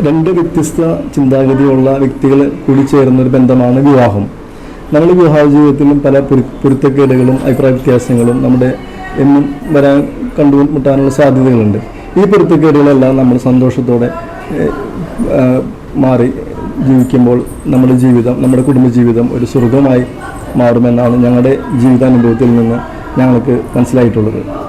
രണ്ട് വ്യത്യസ്ത ചിന്താഗതിയുള്ള വ്യക്തികൾ കൂടി ചേർന്ന ഒരു ബന്ധമാണ് വിവാഹം. നമ്മൾ വിവാഹ ജീവിതത്തിലും പല പൊരു- പൊരുത്തക്കേടുകളും അഭിപ്രായ വ്യത്യാസങ്ങളും നമ്മുടെ എന്നും വരാൻ കണ്ടുമുട്ടാനുള്ള സാധ്യതകളുണ്ട്. ഈ പൊരുത്തക്കേടുകളെല്ലാം നമ്മൾ സന്തോഷത്തോടെ മാറി ജീവിക്കുമ്പോൾ നമ്മുടെ ജീവിതം നമ്മുടെ കുടുംബജീവിതം ഒരു സ്വർഗമായി മാറുമെന്നാണ് ഞങ്ങളുടെ ജീവിതാനുഭവത്തിൽ നിന്ന് ഞങ്ങൾക്ക് മനസ്സിലായിട്ടുള്ളത്.